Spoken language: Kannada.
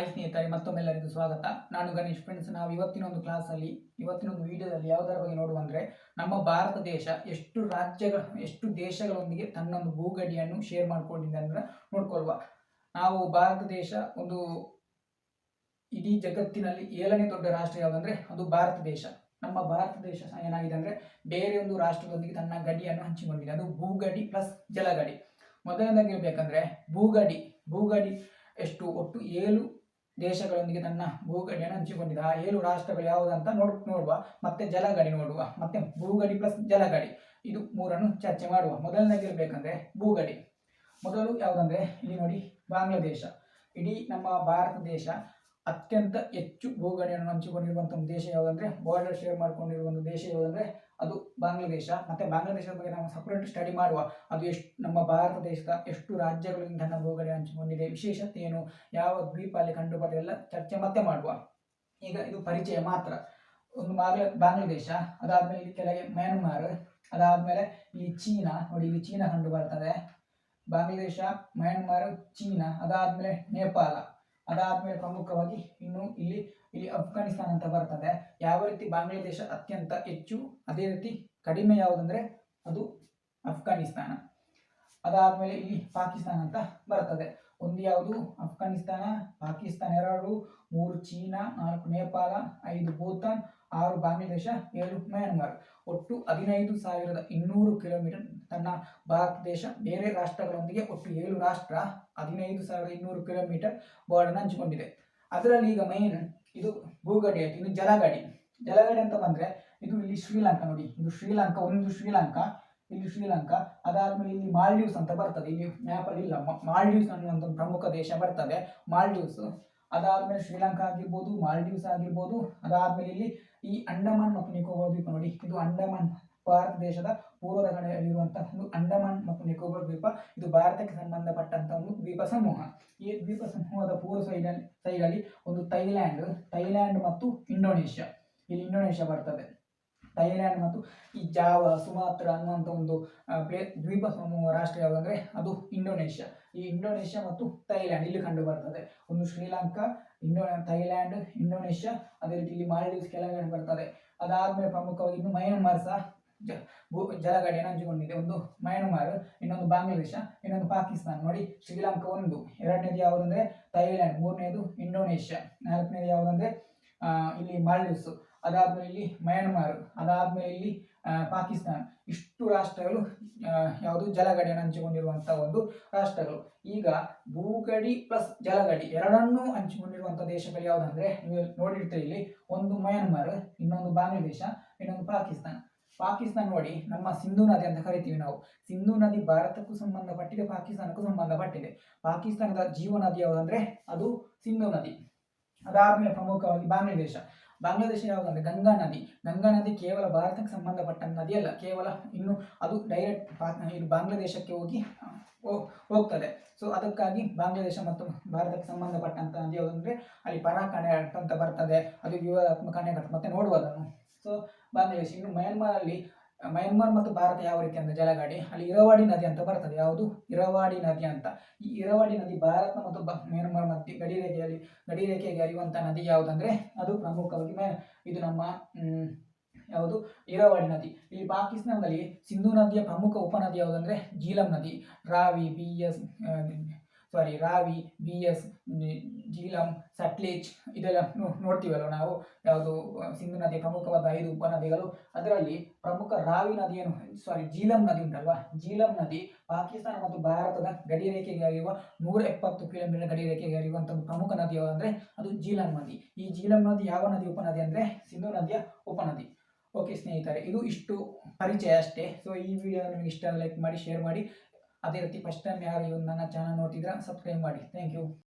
ಹಾಯ್ ಸ್ನೇಹಿತರೆ, ಮತ್ತೊಮ್ಮೆಲ್ಲರಿಗೂ ಸ್ವಾಗತ. ನಾನು ಗಣೇಶ್ ಫ್ರೆಂಡ್ಸ್ ನಾವು ಇವತ್ತಿನ ಒಂದು ಕ್ಲಾಸಲ್ಲಿ ಇವತ್ತಿನ ಒಂದು ವಿಡಿಯೋದಲ್ಲಿ ಯಾವುದರ ಬಗ್ಗೆ ನೋಡುವಂದ್ರೆ, ನಮ್ಮ ಭಾರತ ದೇಶ ಎಷ್ಟು ರಾಜ್ಯಗಳ, ಎಷ್ಟು ದೇಶಗಳೊಂದಿಗೆ ತನ್ನೊಂದು ಭೂಗಡಿಯನ್ನು ಶೇರ್ ಮಾಡ್ಕೊಂಡಿದೆ ಅಂದ್ರೆ ನೋಡ್ಕೊಳ್ವಾ. ನಾವು ಭಾರತ ದೇಶ ಒಂದು ಇಡೀ ಜಗತ್ತಿನಲ್ಲಿ ಏಳನೇ ದೊಡ್ಡ ರಾಷ್ಟ್ರ ಯಾವುದಂದ್ರೆ, ಅದು ಭಾರತ ದೇಶ. ನಮ್ಮ ಭಾರತ ದೇಶ ಏನಾಗಿದೆ ಅಂದ್ರೆ, ಬೇರೆ ಒಂದು ರಾಷ್ಟ್ರದೊಂದಿಗೆ ತನ್ನ ಗಡಿಯನ್ನು ಹಂಚಿಕೊಂಡಿದೆ. ಅದು ಭೂಗಡಿ ಪ್ಲಸ್ ಜಲಗಡಿ. ಮೊದಲನೇದಾಗಿ ಹೇಳ್ಬೇಕಂದ್ರೆ, ಭೂಗಡಿ. ಭೂಗಡಿ ಎಷ್ಟು ಒಟ್ಟು ಏಳು ದೇಶಗಳೊಂದಿಗೆ ತನ್ನ ಭೂಗಡಿಯನ್ನು ಹಂಚಿಕೊಂಡಿದೆ. ಆ ಏಳು ರಾಷ್ಟ್ರಗಳು ಯಾವುದಂತ ನೋಡ್, ನೋಡುವ. ಮತ್ತೆ ಜಲಗಡಿ ನೋಡುವ. ಮತ್ತೆ ಭೂಗಡಿ ಪ್ಲಸ್ ಜಲಗಡಿ. ಇದು ಮೂರನ್ನು ಚರ್ಚೆ ಮಾಡುವ. ಮೊದಲನೇದಾಗಿ ಹೇಳ್ಬೇಕಂದ್ರೆ ಭೂಗಡಿ. ಮೊದಲು ಯಾವುದಂದ್ರೆ, ಇಲ್ಲಿ ನೋಡಿ ಬಾಂಗ್ಲಾದೇಶ. ಇಡೀ ನಮ್ಮ ಭಾರತ ದೇಶ ಅತ್ಯಂತ ಹೆಚ್ಚು ಭೂಗಡಿಯನ್ನು ಹಂಚಿಕೊಂಡಿರುವಂಥ ಒಂದು ದೇಶ ಯಾವುದಂದ್ರೆ ಬಾರ್ಡರ್ ಶೇರ್ ಮಾಡ್ಕೊಂಡಿರುವ ಒಂದು ದೇಶ ಯಾವುದಂದ್ರೆ ಅದು ಬಾಂಗ್ಲಾದೇಶ. ಮತ್ತೆ ಬಾಂಗ್ಲಾದೇಶದ ಬಗ್ಗೆ ನಾವು ಸಪ್ರೇಟ್ ಸ್ಟಡಿ ಮಾಡುವ. ಅದು ಎಷ್ಟು ನಮ್ಮ ಭಾರತ ದೇಶದ ಎಷ್ಟು ರಾಜ್ಯಗಳಿಂದ ತನ್ನ ಅಂಚೆ ಹಂಚಿಕೊಂಡಿದೆ ವಿಶೇಷತೆ ಏನು? ಯಾವ ದ್ವೀಪ ಅಲ್ಲಿ ಕಂಡು ಎಲ್ಲ ಚರ್ಚೆ ಮತ್ತೆ ಮಾಡುವ. ಈಗ ಇದು ಪರಿಚಯ ಮಾತ್ರ. ಒಂದು ಬಾಂಗ್ಲಾ, ಬಾಂಗ್ಲಾದೇಶ, ಅದಾದಮೇಲೆ ಇಲ್ಲಿ ಕೆಳಗೆ ಮ್ಯಾನ್ಮಾರ್, ಅದಾದಮೇಲೆ ಇಲ್ಲಿ ಚೀನಾ. ನೋಡಿ, ಇಲ್ಲಿ ಚೀನಾ ಕಂಡು ಬರ್ತದೆ. ಬಾಂಗ್ಲಾದೇಶ, ಮ್ಯಾನ್ಮಾರ್, ಚೀನಾ, ಅದಾದಮೇಲೆ ನೇಪಾಳ. ಅದಾದಮೇಲೆ ಪ್ರಮುಖವಾಗಿ ಇನ್ನು ಇಲ್ಲಿ ಇಲ್ಲಿ ಅಫ್ಘಾನಿಸ್ತಾನ್ ಅಂತ ಬರ್ತದೆ. ಯಾವ ರೀತಿ ಬಾಂಗ್ಲಾದೇಶ ಅತ್ಯಂತ ಹೆಚ್ಚು, ಅದೇ ರೀತಿ ಕಡಿಮೆ ಯಾವುದಂದ್ರೆ ಅದು ಅಫ್ಘಾನಿಸ್ತಾನ. ಅದಾದ್ಮೇಲೆ ಇಲ್ಲಿ ಪಾಕಿಸ್ತಾನ ಅಂತ ಬರ್ತದೆ. ಒಂದು ಯಾವುದು? ಅಫ್ಘಾನಿಸ್ತಾನ, ಪಾಕಿಸ್ತಾನ ಎರಡು, ಮೂರು ಚೀನಾ, ನಾಲ್ಕು ನೇಪಾಳ, ಐದು ಭೂತಾನ್, ಆರು ಬಾಂಗ್ಲಾದೇಶ, ಏಳು ಮ್ಯಾನ್ಮಾರ್. ಒಟ್ಟು ಹದಿನೈದು ಸಾವಿರದ ಇನ್ನೂರು ಕಿಲೋಮೀಟರ್ ತನ್ನ ಭಾರತ ದೇಶ ಬೇರೆ ರಾಷ್ಟ್ರಗಳೊಂದಿಗೆ ಒಟ್ಟು ಏಳು ರಾಷ್ಟ್ರ ಹದಿನೈದು ಸಾವಿರದ ಇನ್ನೂರು ಕಿಲೋಮೀಟರ್ ಬಾರ್ಡರ್ನ ಹಂಚಿಕೊಂಡಿದೆ. ಅದರಲ್ಲಿ ಈಗ ಮೈನ್ ಇದು ಭೂಗಡಿ ಆಯ್ತು, ಇದು ಜಲಗಡಿ. ಜಲಗಡಿ ಅಂತ ಬಂದ್ರೆ ಇದು ಇಲ್ಲಿ ಶ್ರೀಲಂಕಾ ನೋಡಿ, ಇದು ಶ್ರೀಲಂಕಾ, ಒಂದು ಶ್ರೀಲಂಕಾ, ಇಲ್ಲಿ ಶ್ರೀಲಂಕಾ, ಅದಾದ್ಮೇಲೆ ಇಲ್ಲಿ ಮಾಲ್ಡೀವ್ಸ್ ಅಂತ ಬರ್ತದೆ. ಇಲ್ಲಿ ಮ್ಯಾಪಲ್ಲಿ ಇಲ್ಲ ಮಾಲ್ಡೀವ್ಸ್ ಅನ್ನುವಂಥ ಪ್ರಮುಖ ದೇಶ ಬರ್ತದೆ, ಮಾಲ್ಡೀವ್ಸ್. ಅದಾದ್ಮೇಲೆ ಶ್ರೀಲಂಕಾ ಆಗಿರ್ಬೋದು, ಮಾಲ್ಡೀವ್ಸ್ ಆಗಿರ್ಬೋದು, ಅದಾದ್ಮೇಲೆ ಇಲ್ಲಿ ಈ ಅಂಡಮಾನ್ ಮತ್ತು ನಿಕೋಬಾರ್ ದ್ವೀಪ ನೋಡಿ, ಇದು ಅಂಡಮಾನ್. ಭಾರತ ದೇಶದ ಪೂರ್ವದ ಕಡೆಯಲ್ಲಿರುವಂತಹ ಒಂದು ಅಂಡಮಾನ್ ಮತ್ತು ನಿಕೋಬಾರ್ ದ್ವೀಪ. ಇದು ಭಾರತಕ್ಕೆ ಸಂಬಂಧಪಟ್ಟಂತಹ ಒಂದು ದ್ವೀಪ ಸಮೂಹ. ಈ ದ್ವೀಪ ಸಮೂಹದ ಪೂರ್ವ ಸೈಡಲ್ಲಿ ಸೈಡಲ್ಲಿ ಒಂದು ಥೈಲ್ಯಾಂಡ್ ಥೈಲ್ಯಾಂಡ್ ಮತ್ತು ಇಂಡೋನೇಷ್ಯಾ. ಇಲ್ಲಿ ಇಂಡೋನೇಷ್ಯಾ ಬರ್ತದೆ. ಥೈಲ್ಯಾಂಡ್ ಮತ್ತು ಈ ಜಾವ, ಸುಮಾತ್ರ ಅನ್ನುವಂಥ ಒಂದು ದ್ವೀಪ ಸಮೂಹ ರಾಷ್ಟ್ರ ಯಾವುದಂದ್ರೆ ಅದು ಇಂಡೋನೇಷ್ಯಾ. ಈ ಇಂಡೋನೇಷ್ಯಾ ಮತ್ತು ಥೈಲ್ಯಾಂಡ್ ಇಲ್ಲಿ ಕಂಡು ಬರ್ತದೆ. ಒಂದು ಶ್ರೀಲಂಕಾ ಇಂಡೋ ಥೈಲ್ಯಾಂಡ್, ಇಂಡೋನೇಷ್ಯಾ. ಅದೇ ರೀತಿ ಇಲ್ಲಿ ಮಾಲ್ಡೀವ್ಸ್ ಕೆಳಗಡೆ ಬರ್ತದೆ. ಅದಾದ್ಮೇಲೆ ಪ್ರಮುಖವಾಗಿ ಇನ್ನು ಮಯನ್ಮಾರ್ ಸಹ. ಭೂ ಜಲಗಡಿಯನ್ನು ಹಂಚಿಕೊಂಡಿದೆ. ಒಂದು ಮಯನ್ಮಾರ್ ಇನ್ನೊಂದು ಬಾಂಗ್ಲಾದೇಶ ಇನ್ನೊಂದು ಪಾಕಿಸ್ತಾನ ನೋಡಿ, ಶ್ರೀಲಂಕಾ ಒಂದು. ಎರಡನೇದು ಯಾವುದಂದ್ರೆ ಥೈಲ್ಯಾಂಡ್ ಮೂರನೇದು ಇಂಡೋನೇಷ್ಯಾ ನಾಲ್ಕನೇದು ಯಾವುದಂದ್ರೆ ಇಲ್ಲಿ ಮಾಲ್ಡೀವ್ಸ್ ಅದಾದ್ಮೇಲೆ ಇಲ್ಲಿ ಮಯನ್ಮಾರ್ ಅದಾದ್ಮೇಲೆ ಇಲ್ಲಿ ಪಾಕಿಸ್ತಾನ ಇಷ್ಟು ರಾಷ್ಟ್ರಗಳು ಯಾವುದು ಜಲಗಡಿಯನ್ನು ಹಂಚಿಕೊಂಡಿರುವಂತಹ ಒಂದು ರಾಷ್ಟ್ರಗಳು. ಈಗ ಭೂಗಡಿ ಪ್ಲಸ್ ಜಲಗಡಿ ಎರಡನ್ನೂ ಹಂಚಿಕೊಂಡಿರುವಂತಹ ದೇಶಗಳು ಯಾವುದಂದ್ರೆ, ನೀವು ನೋಡಿರ್ತೀರಿ ಇಲ್ಲಿ. ಒಂದು ಮಯನ್ಮಾರ್ ಇನ್ನೊಂದು ಬಾಂಗ್ಲಾದೇಶ ಇನ್ನೊಂದು ಪಾಕಿಸ್ತಾನ ಪಾಕಿಸ್ತಾನ ನೋಡಿ, ನಮ್ಮ ಸಿಂಧೂ ನದಿ ಅಂತ ಕರಿತೀವಿ ನಾವು. ಸಿಂಧೂ ನದಿ ಭಾರತಕ್ಕೂ ಸಂಬಂಧಪಟ್ಟಿದೆ, ಪಾಕಿಸ್ತಾನಕ್ಕೂ ಸಂಬಂಧಪಟ್ಟಿದೆ. ಪಾಕಿಸ್ತಾನದ ಜೀವ ನದಿ ಯಾವುದಂದ್ರೆ, ಅದು ಸಿಂಧೂ ನದಿ. ಅದಾದ್ಮೇಲೆ ಪ್ರಮುಖವಾಗಿ ಬಾಂಗ್ಲಾದೇಶ. ಬಾಂಗ್ಲಾದೇಶ ಯಾವುದಂದ್ರೆ, ಗಂಗಾ ನದಿ. ಗಂಗಾ ನದಿ ಕೇವಲ ಭಾರತಕ್ಕೆ ಸಂಬಂಧಪಟ್ಟ ನದಿ ಅಲ್ಲ, ಕೇವಲ ಇನ್ನು ಅದು ಡೈರೆಕ್ಟ್ ಇದು ಬಾಂಗ್ಲಾದೇಶಕ್ಕೆ ಹೋಗಿ ಹೋಗ್ತದೆ. ಸೊ ಅದಕ್ಕಾಗಿ ಬಾಂಗ್ಲಾದೇಶ ಮತ್ತು ಭಾರತಕ್ಕೆ ಸಂಬಂಧಪಟ್ಟಂತ ನದಿ ಯಾವುದಂದ್ರೆ, ಅಲ್ಲಿ ಪರಾಕಣೆ ಅಂತ ಬರ್ತದೆ, ಅದು ವಿವಾದಾತ್ಮಕ ಅಣೆಕಟ್ಟು ಮತ್ತೆ ನೋಡುವುದನ್ನು ಸೊ ಬಾಂಗ್ಲಾದೇಶ ಇನ್ನು ಮಯನ್ಮಾರಲ್ಲಿ ಮಯನ್ಮಾರ್ ಮತ್ತು ಭಾರತ ಯಾವ ರೀತಿ ಅಂದ್ರೆ ಜಲಗಾಡಿ ಅಲ್ಲಿ ಇರವಾಡಿ ನದಿ ಅಂತ ಬರ್ತದೆ ಯಾವುದು ಇರವಾಡಿ ನದಿ ಅಂತ ಈ ಇರವಾಡಿ ನದಿ ಭಾರತ ಮತ್ತು ಮಯನ್ಮಾರ್ ಮಧ್ಯೆ ಗಡಿ ರೇಖೆಯಲ್ಲಿ ಗಡಿ ರೇಖೆಗೆ ಹರಿಯುವಂಥ ನದಿ ಯಾವುದಂದ್ರೆ ಅದು ಪ್ರಮುಖವಾಗಿ ಇದು ನಮ್ಮ ಯಾವುದು ಇರವಾಡಿ ನದಿ ಈ ಪಾಕಿಸ್ತಾನದಲ್ಲಿ ಸಿಂಧು ನದಿಯ ಪ್ರಮುಖ ಉಪನದಿ ಯಾವುದಂದ್ರೆ ಜೀಲಂ ನದಿ Ravi Beas sorry Ravi Beas Jhelum Sutlej ಇದೆಲ್ಲ ನೋಡ್ತೀವಲ್ಲ ನಾವು? ಯಾವುದು ಸಿಂಧು ನದಿಯ ಪ್ರಮುಖವಾದ ಐದು ಉಪನದಿಗಳು. ಅದರಲ್ಲಿ ಪ್ರಮುಖ ರಾವಿ ನದಿಯನ್ನು ಸಾರಿ ಜೀಲಂ ನದಿ ಉಂಟಲ್ವಾ? ಜೀಲಂ ನದಿ ಪಾಕಿಸ್ತಾನ ಮತ್ತು ಭಾರತದ ಗಡಿ ರೇಖೆಗೆ ಹರಿಯುವ ನೂರ ಎಪ್ಪತ್ತು ಕಿಲೋಮೀಟರ್ ಗಡಿ ರೇಖೆಗೆ ಹರಿಯುವಂಥ ಪ್ರಮುಖ ನದಿ ಯಾವುದಂದ್ರೆ ಅದು ಜೀಲಂ ನದಿ. ಈ ಜೀಲಂ ನದಿ ಯಾವ ನದಿ ಉಪನದಿ ಅಂದ್ರೆ, ಸಿಂಧು ನದಿಯ ಉಪನದಿ. ಓಕೆ ಸ್ನೇಹಿತರೆ, ಇದು ಇಷ್ಟು ಪರಿಚಯ ಅಷ್ಟೇ. ಸೊ ಈ ವಿಡಿಯೋ ನಿಮಗೆ ಇಷ್ಟ ಲೈಕ್ ಮಾಡಿ ಶೇರ್ ಮಾಡಿ. ಅದೇ ರೀತಿ ಫಸ್ಟ್ ಟೈಮ್ ಯಾರು ನನ್ನ ಚಾನಲ್ ನೋಡ್ತಿದ್ರೆ ಸಬ್ಸ್ಕ್ರೈಬ್ ಮಾಡಿ. Thank you